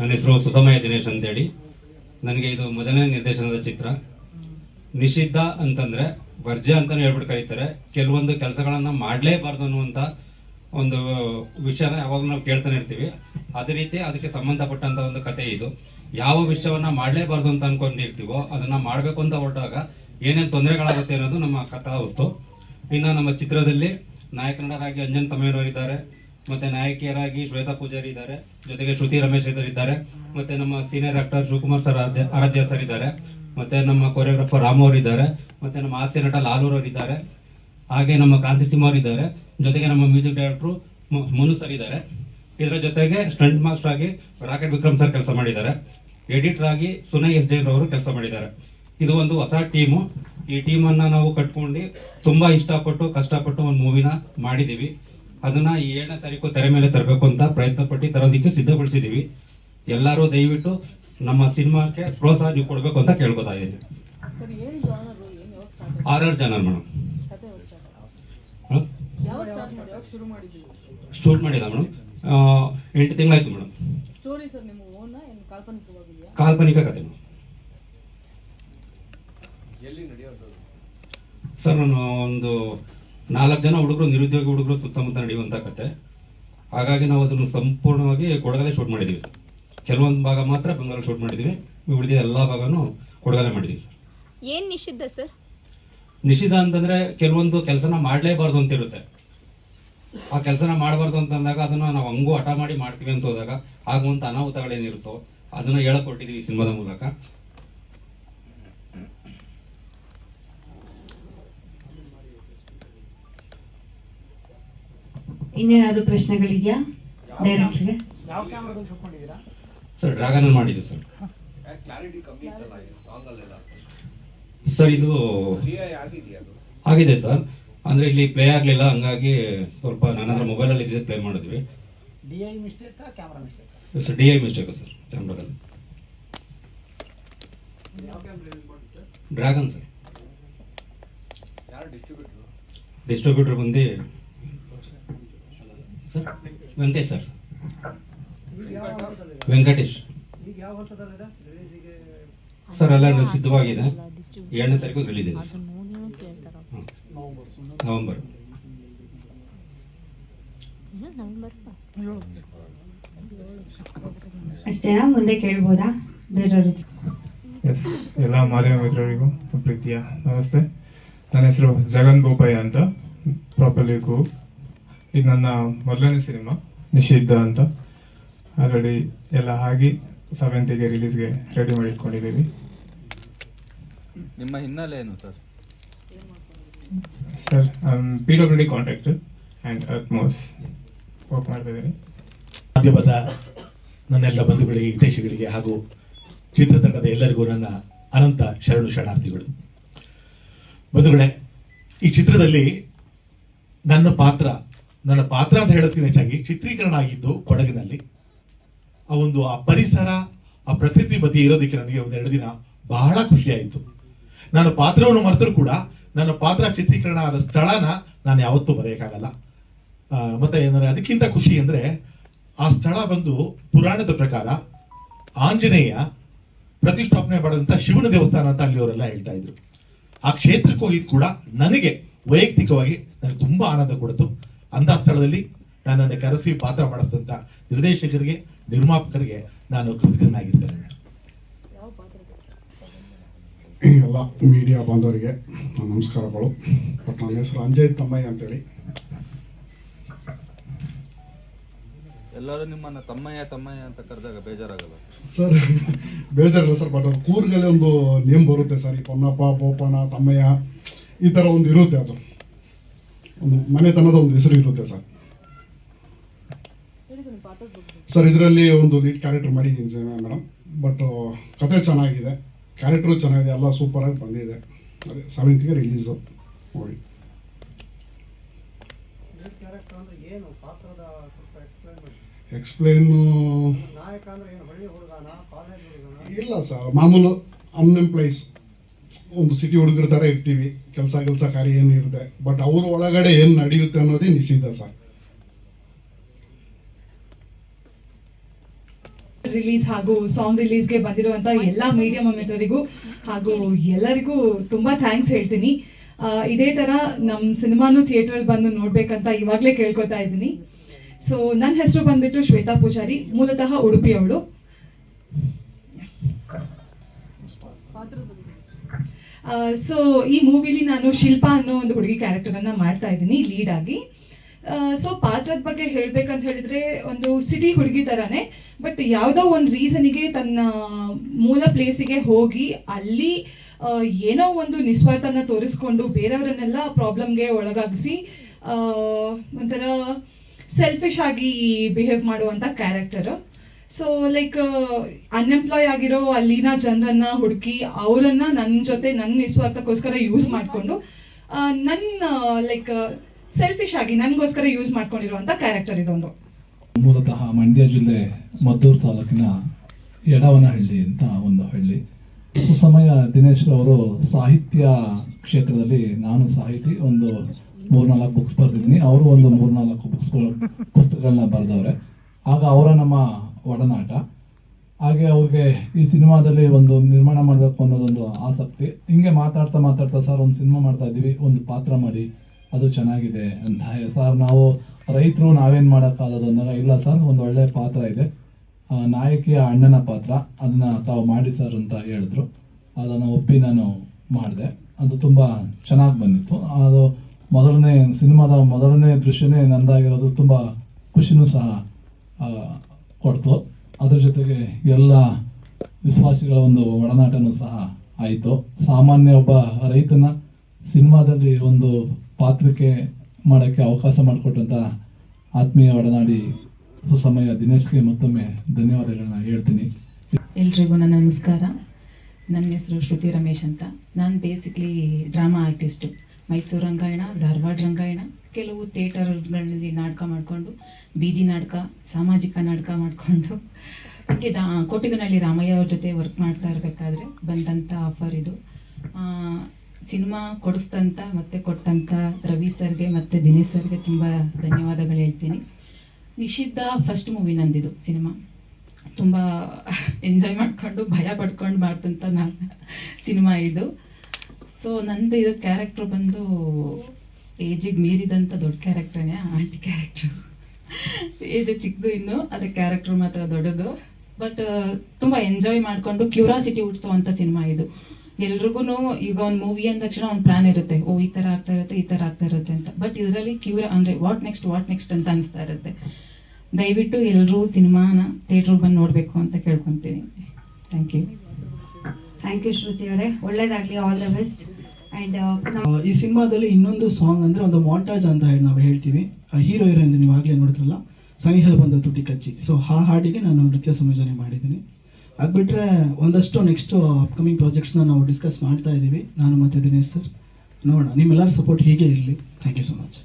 ನನ್ನ ಹೆಸರು ಸುಸಮಯ ದಿನೇಶ್ ಅಂತೇಳಿ. ನನಗೆ ಇದು ಮೊದಲನೇ ನಿರ್ದೇಶನದ ಚಿತ್ರ. ನಿಷಿದ್ಧ ಅಂತಂದ್ರೆ ವರ್ಜ್ಯ ಅಂತಾನೆ ಹೇಳ್ಬಿಟ್ಟು ಕರೀತಾರೆ. ಕೆಲವೊಂದು ಕೆಲಸಗಳನ್ನು ಮಾಡಲೇಬಾರ್ದು ಅನ್ನುವಂಥ ಒಂದು ವಿಷಯನ ಯಾವಾಗ ನಾವು ಕೇಳ್ತಾನೆ ಇರ್ತೀವಿ. ಅದೇ ರೀತಿ ಅದಕ್ಕೆ ಸಂಬಂಧಪಟ್ಟಂತ ಒಂದು ಕತೆ ಇದು. ಯಾವ ವಿಷಯವನ್ನ ಮಾಡಲೇಬಾರ್ದು ಅಂತ ಅನ್ಕೊಂಡಿರ್ತೀವೋ ಅದನ್ನ ಮಾಡಬೇಕು ಅಂತ ಹೊರಟಾಗ ಏನೇನು ತೊಂದರೆಗಳಾಗುತ್ತೆ ಅನ್ನೋದು ನಮ್ಮ ಕಥಾ ವಸ್ತು. ಇನ್ನು ನಮ್ಮ ಚಿತ್ರದಲ್ಲಿ ನಾಯಕನಡರಾಗಿ ಅಂಜನ್ ತಮೇರವರಿದ್ದಾರೆ ಮತ್ತೆ ನಾಯಕಿಯರಾಗಿ ಶ್ವೇತಾ ಪೂಜಾರಿ ಇದ್ದಾರೆ. ಜೊತೆಗೆ ಶ್ರುತಿ ರಮೇಶ್ ಇದ್ದಾರೆ. ಮತ್ತೆ ನಮ್ಮ senior actor Shivakumar sir Aradhya sir ಇದ್ದಾರೆ. ಮತ್ತೆ ನಮ್ಮ ಕೊರಿಯೋಗ್ರಾಫರ್ ರಾಮ್ ಅವರು ಇದ್ದಾರೆ. ಮತ್ತೆ ನಮ್ಮ ಹಾಸ್ಯ ನಟ ಲಾಲೂರ್ ಅವರು ಇದ್ದಾರೆ. ಹಾಗೆ ನಮ್ಮ ಕ್ರಾಂತಿ ಸಿಂಹ ಅವರು ಇದ್ದಾರೆ. ಜೊತೆಗೆ ನಮ್ಮ ಮ್ಯೂಸಿಕ್ ಡೈರೆಕ್ಟ್ರು ಮುನು ಸರ್ ಇದ್ದಾರೆ. ಇದರ ಜೊತೆಗೆ ಸ್ಟಂಟ್ ಮಾಸ್ಟರ್ ಆಗಿ ರಾಕೆಟ್ ವಿಕ್ರಮ್ ಸರ್ ಕೆಲಸ ಮಾಡಿದ್ದಾರೆ. ಎಡಿಟರ್ ಆಗಿ ಸುನೈ ಎಸ್ ಜೈನ್ ಅವರು ಕೆಲಸ ಮಾಡಿದ್ದಾರೆ. ಇದು ಒಂದು ಹೊಸ ಟೀಮು ಈ ಟೀಮನ್ನು ನಾವು ಕಟ್ಕೊಂಡು ತುಂಬ ಇಷ್ಟಪಟ್ಟು, ಕಷ್ಟಪಟ್ಟು ಒಂದು ಮೂವಿನ ಮಾಡಿದೀವಿ ಅದನ್ನ ಈ ಏಳನೇ ತಾರೀಕು ತೆರೆ ಮೇಲೆ ತರಬೇಕು ಅಂತ ಪ್ರಯತ್ನ ಪಟ್ಟು ತರೋದಕ್ಕೆ ಸಿದ್ಧಪಡಿಸಿದ್ದೀವಿ ಎಲ್ಲರೂ ದಯವಿಟ್ಟು ನಮ್ಮ ಸಿನಿಮಾಕ್ಕೆ ಪ್ರೋತ್ಸಾಹ ನೀವು ಕೊಡಬೇಕು ಅಂತ ಕೇಳ್ಕೊತಾ ಇದ್ದೀನಿ. ಸರ್ ಏನು ಜಾನರು ಏನು ಯಾವಾಗ ಸ್ಟಾರ್ಟ್ ಆರ್ ಆರ್ ಜನ ಮೇಡಮ್. ಕತೆ ಯಾವಾಗ ಸ್ಟಾರ್ಟ್ ಯಾವಾಗ ಸ್ಟಾರ್ಟ್ ಯಾವಾಗ ಶುರು ಮಾಡಿದ್ದೀವಿ ಶೂಟ್ ಮಾಡಿಲ್ಲ ಮೇಡಮ್. ಎಂಟು ತಿಂಗಳಾಯ್ತು ಮೇಡಮ್. ಸ್ಟೋರಿ ಸರ್ ನಿಮ್ಮ ಓನ ಏನು ಕಾಲ್ಪನಿಕವಾಗಿದೆಯಾ ಕಾಲ್ಪನಿಕ ಕತೆ ಮೇಡಮ್. ಸರ್ ನಾನು ಒಂದು ನಾಲ್ಕು ಜನ ಹುಡುಗರು ನಿರುದ್ಯೋಗಿ ಹುಡುಗರು ಸುತ್ತಮುತ್ತ ನಡೆಯುವಂಥ ಕತೆ. ಹಾಗಾಗಿ ನಾವು ಅದನ್ನು ಸಂಪೂರ್ಣವಾಗಿ ಕೊಡಗಲೇ ಶೂಟ್ ಮಾಡಿದ್ದೀವಿ ಸರ್. ಕೆಲವೊಂದು ಭಾಗ ಮಾತ್ರ ಬೆಂಗಳೂರು ಶೂಟ್ ಮಾಡಿದ್ದೀವಿ ಉಳಿದ ಎಲ್ಲ ಭಾಗನೂ ಕೊಡಗಲೆ ಮಾಡಿದ್ದೀವಿ ಸರ್. ಏನ್ ನಿಷಿದ್ಧ ಸರ್? ನಿಷಿದ್ಧ ಅಂತಂದ್ರೆ ಕೆಲವೊಂದು ಕೆಲಸನ ಮಾಡಲೇಬಾರ್ದು ಅಂತ ಇರುತ್ತೆ ಆ ಕೆಲಸನ ಮಾಡಬಾರ್ದು ಅಂತ ಅಂದಾಗ ಅದನ್ನ ನಾವು ಹಂಗೂ ಹಠ ಮಾಡಿ ಮಾಡ್ತೀವಿ ಅಂತ ಹೋದಾಗ ಆಗುವಂಥ ಅನಾಹುತಗಳೇನಿರುತ್ತೋ ಅದನ್ನ ಹೇಳಕ್ ಕೊಟ್ಟಿದ್ದೀವಿ ಸಿನಿಮಾದ ಮೂಲಕ. ಇನ್ನೇನಾದ್ರು ಪ್ರಶ್ನೆಗಳಿದೆಯಾ? ಡೈರೆಕ್ಟ್ಗೆ ಯಾವ ಕ್ಯಾಮ್ರಾದಲ್ಲಿ ಶೂಟ್ ಮಾಡಿದ್ದೀರಾ? ಸರ್ ಡ್ರ್ಯಾಗನ್ ಅಲ್ಲಿ ಮಾಡಿದ್ದು ಸರ್. ಕ್ಲಾರಿಟಿ ಕಮ್ಮಿ ಇತ್ತಲ್ಲ ಸಾಂಗ್ ಅಲ್ಲೆಲ್ಲ? ಸರ್ ಇದು ಕ್ಲಿಯರ್ ಆಗಿದೆಯಾ ಅದು? ಆಗಿದೆ ಸರ್. ಅಂದ್ರೆ ಇಲ್ಲಿ ಪ್ಲೇ ಆಗ್ಲಿಲ್ಲ ಹಂಗಾಗಿ ಸ್ವಲ್ಪ ನನ್ನ ಹತ್ರ ಮೊಬೈಲ್ ಅಲ್ಲಿ ಪ್ಲೇ ಮಾಡಿದ್ವಿ. D I ಮಿಸ್ಟೇಕಾ camera mistake sir D I mistake sir ಕ್ಯಾಮ್ರಾದಲ್ಲಿ dragon sir. ಯಾರು ಡಿಸ್ಟ್ರಿಬ್ಯೂಟರ್ ಡಿಸ್ಟ್ರಿಬ್ಯೂಟರ್ ಬಂದು ವೆಂಕಟೇಶ್ ಸರ್? ವೆಂಕಟೇಶ್. ಸರ್ ಎಲ್ಲ ಸಿದ್ಧವಾಗಿದೆ. ಏಳನೇ ತಾರೀಕು ರಿಲೀಸ್ ಇದೆ ಸರ್. ನವೆಂಬರ್. ಅಷ್ಟೇನಾ? ಮುಂದೆ ಕೇಳ್ಬೋದಾ? ಬೇರೆಯವ್ರ ಎಸ್ ಎಲ್ಲ ಮಾಧ್ಯಮ ಮಿತ್ರರಿಗೂ ಪ್ರೀತಿಯ ನಮಸ್ತೆ. ನನ್ನ ಹೆಸರು ಜಗನ್ ಬೋಪಯ್ಯ ಅಂತ. ಪ್ರಾಪರ್ಲಿ ಗೂ ಇದು ನನ್ನ ಮೊದಲನೇ ಸಿನಿಮಾ ನಿಷಿದ್ಧ ಅಂತ. ಆಲ್ರೆಡಿ ಎಲ್ಲ ಆಗಿ ಸೆವೆಂತಿಗೆ ರಿಲೀಸ್ಗೆ ರೆಡಿ ಮಾಡಿ ಇಟ್ಕೊಂಡಿದ್ದೀವಿ ನಿಮ್ಮ ಹಿನ್ನೆಲೆ ಏನು sir? Sir P W D contractor and Atmos work ಮಾಡ್ತಾ ಇದ್ದೀನಿ ಮಾಧ್ಯಮದ ನನ್ನೆಲ್ಲ ಬಂಧುಗಳಿಗೆ ಹಿತೈಷಿಗಳಿಗೆ ಹಾಗೂ ಚಿತ್ರತಂಡದ ಎಲ್ಲರಿಗೂ ನನ್ನ ಅನಂತ ಶರಣು ಶರಣಾರ್ಥಿಗಳು. ಬಂಧುಗಳೇ ಈ ಚಿತ್ರದಲ್ಲಿ ನನ್ನ ಪಾತ್ರ ನನ್ನ ಪಾತ್ರ ಅಂತ ಹೇಳೋದಕ್ಕಿಂತ ಹೆಚ್ಚಾಗಿ, ಚಿತ್ರೀಕರಣ ಆಗಿದ್ದು ಕೊಡಗಿನಲ್ಲಿ. ಆ ಒಂದು ಆ ಪರಿಸರ, ಆ ಪ್ರಕೃತಿ ಬಗ್ಗೆ ಇರೋದಕ್ಕೆ ನನಗೆ ಒಂದೆರಡು ದಿನ ಬಹಳ ಖುಷಿಯಾಯಿತು. ನಾನು ಪಾತ್ರವನ್ನು ಮರೆತರೂ ಕೂಡ ನನ್ನ ಪಾತ್ರ ಚಿತ್ರೀಕರಣ ಆದ ಸ್ಥಳನ ನಾನು ಯಾವತ್ತೂ ಬರೆಯೋಕ್ಕಾಗಲ್ಲ ಮತ್ತೆ ಏನಂದ್ರೆ ಅದಕ್ಕಿಂತ ಖುಷಿ ಅಂದರೆ ಆ ಸ್ಥಳ ಬಂದು ಪುರಾಣದ ಪ್ರಕಾರ ಆಂಜನೇಯ ಪ್ರತಿಷ್ಠಾಪನೆ ಮಾಡಿದಂಥ ಶಿವನ ದೇವಸ್ಥಾನ ಅಂತ ಅಲ್ಲಿ ಅವರೆಲ್ಲ ಹೇಳ್ತಾ ಇದ್ರು. ಆ ಕ್ಷೇತ್ರಕ್ಕೆ ಹೋಗಿದ್ದು ಕೂಡ ನನಗೆ ವೈಯಕ್ತಿಕವಾಗಿ ನನಗೆ ತುಂಬ ಆನಂದ ಕೊಡ್ತು. ಅಂತ ಸ್ಥಳದಲ್ಲಿ ನನ್ನನ್ನು ಕರೆಸಿ ಪಾತ್ರ ಮಾಡಿಸಿದಂತ ನಿರ್ದೇಶಕರಿಗೆ ನಿರ್ಮಾಪಕರಿಗೆ ನಾನು ಕೃತಜ್ಞನಾಗಿದ್ದೇನೆ. ಯಾವ ಪಾತ್ರ ಸರ್ ಎಲ್ಲ ಮೀಡಿಯಾ ಬಾಂಧವರಿಗೆ ನಮಸ್ಕಾರಗಳು. ಬಟ್ ನನ್ನ ಹೆಸರು ಅಂಜಯ್ ತಮ್ಮಯ್ಯ ಅಂತೇಳಿ. ಎಲ್ಲರೂ ನಿಮ್ಮನ್ನ ತಮ್ಮಯ್ಯ ತಮ್ಮಯ್ಯ ಅಂತ ಕರೆದಾಗ ಬೇಜಾರಾಗಲ್ಲ. ಸರ್ ಬೇಜಾರಿಲ್ಲ ಸರ್ ಬಟ್ ಕೂರ್ಗಲ್ಲಿ ಒಂದು ನೇಮ್ ಬರುತ್ತೆ ಸರ್. ಈ ಪೊನ್ನಪ್ಪ ಬೋಪಣ್ಣ ತಮ್ಮಯ್ಯ ಈ ಥರ ಒಂದು ಇರುತ್ತೆ ಅದು. ಒಂದು ಮನೆತನದ ಒಂದು ಹೆಸರು ಇರುತ್ತೆ ಸರ್. ಸರ್ ಸರ್ ಇದರಲ್ಲಿ ಒಂದು ಲೀಡ್ ಕ್ಯಾರೆಕ್ಟರ್ ಮಾಡಿದ್ದೀನಿ ಮೇಡಮ್ ಬಟ್ ಕತೆ ಚೆನ್ನಾಗಿದೆ. ಕ್ಯಾರೆಕ್ಟ್ರು ಚೆನ್ನಾಗಿದೆ ಎಲ್ಲ ಸೂಪರಾಗಿ ಬಂದಿದೆ. ಅದೇ ಸೆವೆಂತ್ಗೆ ರಿಲೀಸು ನೋಡಿ. ಎಕ್ಸ್ಪ್ಲೈನ್ ಇಲ್ಲ ಸರ್ ಮಾಮೂಲು ಅನ್ಎಂಪ್ಲಾಯ್ಸ್ ಒಂದು ಸಿಟಿ ಹುಡುಗರ ಥರ ಇರ್ತೀವಿ. ಕೆಲಸ ಕೆಲಸ ಕಾರ್ಯ ಏನು ಇರುತ್ತೆ ಬಟ್ ಅವ್ರ ಒಳಗಡೆ ಏನು ನಡೆಯುತ್ತೆ ಅನ್ನೋದೇ ನಿಷಿದ್ಧ ಸರ್. ರಿಲೀಸ್ ಹಾಗೂ ಸಾಂಗ್ ರಿಲೀಸ್ಗೆ ಬಂದಿರುವಂತ ಎಲ್ಲ ಮೀಡಿಯಾ ಮಿತ್ರರಿಗೂ ಹಾಗೂ ಎಲ್ಲರಿಗೂ ತುಂಬಾ ಥ್ಯಾಂಕ್ಸ್ ಹೇಳ್ತೀನಿ. ಇದೇ ತರ ನಮ್ಮ ಸಿನಿಮಾನು ಥಿಯೇಟರ್ ಬಂದು ನೋಡ್ಬೇಕಂತ ಇವಾಗಲೇ ಕೇಳ್ಕೊತಾ ಇದ್ದೀನಿ. ಸೊ ನನ್ನ ಹೆಸರು ಬಂದ್ಬಿಟ್ಟು ಶ್ವೇತಾ ಪೂಜಾರಿ ಮೂಲತಃ ಉಡುಪಿಯವಳು. ಸೊ ಈ ಮೂವಿಲಿ ನಾನು ಶಿಲ್ಪಾ ಅನ್ನೋ ಒಂದು ಹುಡುಗಿ ಕ್ಯಾರೆಕ್ಟರನ್ನು ಮಾಡ್ತಾ ಇದ್ದೀನಿ ಲೀಡ್ ಆಗಿ. ಸೊ ಪಾತ್ರದ ಬಗ್ಗೆ ಹೇಳ್ಬೇಕಂತ ಹೇಳಿದ್ರೆ ಒಂದು ಸಿಟಿ ಹುಡುಗಿ ತರಾನೇ ಬಟ್ ಯಾವುದೋ ಒಂದು ರೀಸನಿಗೆ ತನ್ನ ಮೂಲ ಪ್ಲೇಸಿಗೆ ಹೋಗಿ ಅಲ್ಲಿ ಏನೋ ಒಂದು ನಿಸ್ವಾರ್ಥನ ತೋರಿಸ್ಕೊಂಡು ಬೇರೆಯವರನ್ನೆಲ್ಲ ಪ್ರಾಬ್ಲಮ್ಗೆ ಒಳಗಾಗಿಸಿ ಒಂಥರ ಸೆಲ್ಫಿಶ್ ಆಗಿ ಬಿಹೇವ್ ಮಾಡುವಂಥ ಕ್ಯಾರೆಕ್ಟರ್ ಸೊ ಲೈಕ್ ಅನ್ಎಂಪ್ಲಾಯ್ ಆಗಿರೋ ಅಲ್ಲಿನ ಜನರನ್ನ ಹುಡುಕಿ ಅವರನ್ನ ನನ್ನ ಜೊತೆ ನನ್ನ ನಿಸ್ವಾರ್ಥಕ್ಕೋಸ್ಕರ ಯೂಸ್ ಮಾಡಿಕೊಂಡು ನನ್ನ ಲೈಕ್ ಸೆಲ್ಫಿಶ್ ಆಗಿ ನನಗೋಸ್ಕರ ಯೂಸ್ ಮಾಡ್ಕೊಂಡಿರುವಂಥ ಕ್ಯಾರೆಕ್ಟರ್ ಇದೊಂದು. ಮೂಲತಃ ಮಂಡ್ಯ ಜಿಲ್ಲೆ ಮದ್ದೂರು ತಾಲೂಕಿನ ಎಡವನಹಳ್ಳಿ ಅಂತ ಒಂದು ಹಳ್ಳಿ. ಸಮಯ ದಿನೇಶ್ ಅವರು ಸಾಹಿತ್ಯ ಕ್ಷೇತ್ರದಲ್ಲಿ ನಾನು ಸಾಹಿತಿ, ಒಂದು ಮೂರ್ನಾಲ್ಕು ಬುಕ್ಸ್ ಬರೆದಿದ್ದೀನಿ. ಅವರು ಒಂದು ಮೂರ್ನಾಲ್ಕು ಬುಕ್ಸ್ ಪುಸ್ತಕಗಳನ್ನ ಬರೆದವ್ರೆ. ಆಗ ಅವರ ನಮ್ಮ ಒಡನಾಟ. ಹಾಗೆ ಅವ್ರಿಗೆ ಈ ಸಿನಿಮಾದಲ್ಲಿ ಒಂದು ನಿರ್ಮಾಣ ಮಾಡಬೇಕು ಅನ್ನೋದೊಂದು ಆಸಕ್ತಿ. ಹಿಂಗೆ ಮಾತಾಡ್ತಾ ಮಾತಾಡ್ತಾ ಸರ್ ಒಂದು ಸಿನಿಮಾ ಮಾಡ್ತಾ ಇದ್ದೀವಿ, ಒಂದು ಪಾತ್ರ ಮಾಡಿ, ಅದು ಚೆನ್ನಾಗಿದೆ ಅಂತ. ಸರ್, ನಾವು ರೈತರು ನಾವೇನು ಮಾಡೋಕ್ಕಾಗೋದು ಅಂದಾಗ, ಇಲ್ಲ ಸರ್, ಒಂದು ಒಳ್ಳೆಯ ಪಾತ್ರ ಇದೆ. ನಾಯಕಿಯ ಅಣ್ಣನ ಪಾತ್ರ, ಅದನ್ನು ತಾವು ಮಾಡಿ ಸರ್ ಅಂತ ಹೇಳಿದ್ರು. ಅದನ್ನು ಒಪ್ಪಿ ನಾನು ಮಾಡಿದೆ. ಅದು ತುಂಬ ಚೆನ್ನಾಗಿ ಬಂದಿತ್ತು. ಅದು ಮೊದಲನೇ ಸಿನಿಮಾದ ಮೊದಲನೇ ದೃಶ್ಯನೇ ನಂದಾಗಿರೋದು, ತುಂಬ ಖುಷಿನೂ ಸಹ ಕೊಡ್ತು ಅದ್ರ ಜೊತೆಗೆ ಎಲ್ಲ ವಿಶ್ವಾಸಿಗಳ ಒಂದು ಒಡನಾಟನೂ ಸಹ ಆಯಿತು. ಸಾಮಾನ್ಯ ಒಬ್ಬ ರೈತನ ಸಿನಿಮಾದಲ್ಲಿ ಒಂದು ಪಾತ್ರಕ್ಕೆ ಮಾಡೋಕ್ಕೆ ಅವಕಾಶ ಮಾಡಿಕೊಟ್ಟಂಥ ಆತ್ಮೀಯ ಒಡನಾಡಿ ಸುಸಮಯ ದಿನೇಶ್ಗೆ ಮತ್ತೊಮ್ಮೆ ಧನ್ಯವಾದಗಳನ್ನ ಹೇಳ್ತೀನಿ. ಎಲ್ರಿಗೂ ನನ್ನ ನಮಸ್ಕಾರ. ನನ್ನ ಹೆಸರು ಶ್ರುತಿ ರಮೇಶ್ ಅಂತ. ನಾನು basically drama artist Mysuru Rangayana, Dharwad Rangayana, ಕೆಲವು ಥಿಯೇಟರ್ಗಳಲ್ಲಿ ನಾಟಕ ಮಾಡಿಕೊಂಡು, ಬೀದಿ ನಾಟಕ, ಸಾಮಾಜಿಕ ನಾಟಕ ಮಾಡಿಕೊಂಡು. ಹೀಗೆ ದಾ, ಕೋಟಿಗನಹಳ್ಳಿ ರಾಮಯ್ಯ ಅವ್ರ ಜೊತೆ ವರ್ಕ್ ಮಾಡ್ತಾ ಇರಬೇಕಾದ್ರೆ ಬಂದಂಥ ಆಫರ್ ಇದು. ಸಿನಿಮಾ ಕೊಡಿಸ್ದಂಥ ಮತ್ತೆ ಕೊಟ್ಟಂಥ ರವಿ ಸರ್ಗೆ ಮತ್ತು ದಿನೇಶ್ ಸರ್ಗೆ ತುಂಬ ಧನ್ಯವಾದಗಳು ಹೇಳ್ತೀನಿ. ನಿಷಿದ್ಧ ಫಸ್ಟ್ ಮೂವಿ ನಂದಿದು ಸಿನಿಮಾ. ತುಂಬ ಎಂಜಾಯ್ ಮಾಡಿಕೊಂಡು, ಭಯ ಪಡ್ಕೊಂಡು ಮಾಡ್ತಂಥ ನಾನು ಸಿನಿಮಾ ಇದು. ಸೊ ನಂದು ಇದು ಕ್ಯಾರೆಕ್ಟ್ರು ಬಂದು ಏಜಿಗೆ ಮೀರಿದಂಥ ದೊಡ್ಡ ಕ್ಯಾರೆಕ್ಟ್ರೇ ಆಂಟಿ ಕ್ಯಾರೆಕ್ಟ್ರು ಏಜ್ ಚಿಕ್ಕದು ಇನ್ನು ಅದ್ರ ಕ್ಯಾರೆಕ್ಟ್ರ್ ಮಾತ್ರ ದೊಡ್ಡದು. ಬಟ್ ತುಂಬ ಎಂಜಾಯ್ ಮಾಡಿಕೊಂಡು ಕ್ಯೂರಾಸಿಟಿ ಹುಟ್ಟಿಸುವಂಥ ಸಿನಿಮಾ ಇದು. ಎಲ್ರಿಗೂ ಈಗ ಒಂದು ಮೂವಿ ಅಂದ ತಕ್ಷಣ ಒಂದು ಪ್ಲಾನ್ ಇರುತ್ತೆ. ಓ, ಈ ಥರ ಆಗ್ತಾ ಇರುತ್ತೆ, ಈ ಥರ ಆಗ್ತಾ ಇರುತ್ತೆ ಅಂತ. ಬಟ್ ಇದರಲ್ಲಿ ಕ್ಯೂರ ಅಂದರೆ ವಾಟ್ ನೆಕ್ಸ್ಟ್ ವಾಟ್ ನೆಕ್ಸ್ಟ್ ಅಂತ ಅನಿಸ್ತಾ ಇರುತ್ತೆ. ದಯವಿಟ್ಟು ಎಲ್ಲರೂ ಸಿನಿಮಾನ ಥಿಯೇಟ್ರಿಗೆ ಬಂದು ನೋಡಬೇಕು ಅಂತ ಕೇಳ್ಕೊತೀನಿ. Thank you thank you Shruti ಅವರೇ. ಒಳ್ಳೇದಾಗಲಿ ಆಲ್ ದ ಬೆಸ್ಟ್ ಆ್ಯಂಡ್ ಈ ಸಿನಿಮಾದಲ್ಲಿ ಇನ್ನೊಂದು ಸಾಂಗ್ ಅಂದರೆ ಒಂದು ಮಾಂಟಾಜ್ ಅಂತ ಹೇಳಿ ನಾವು ಹೇಳ್ತೀವಿ. ಹೀರೋ ಹೀರೋಯಿನ್ ನೀವು ಆಗಲೇ ನೋಡಿದ್ರಲ್ಲ? ಸನಿಹ ಬಂದ ತುಟಿ ಕಚ್ಚಿ. ಸೊ ಆ ಹಾಡಿಗೆ ನಾನು ನೃತ್ಯ ಸಂಯೋಜನೆ ಮಾಡಿದ್ದೀನಿ. ಅದು ಬಿಟ್ಟರೆ ಒಂದಷ್ಟು ನೆಕ್ಸ್ಟ್ ಅಪ್ಕಮಿಂಗ್ ಪ್ರಾಜೆಕ್ಟ್ಸ್ನ ನಾವು ಡಿಸ್ಕಸ್ ಮಾಡ್ತಾ ಇದ್ದೀವಿ ನಾನು ಮತ್ತೆ ದಿನೇಶ್ ಸರ್ ನೋಡೋಣ. ನಿಮ್ಮೆಲ್ಲರ ಸಪೋರ್ಟ್ ಹೀಗೆ ಇರಲಿ. Thank you so much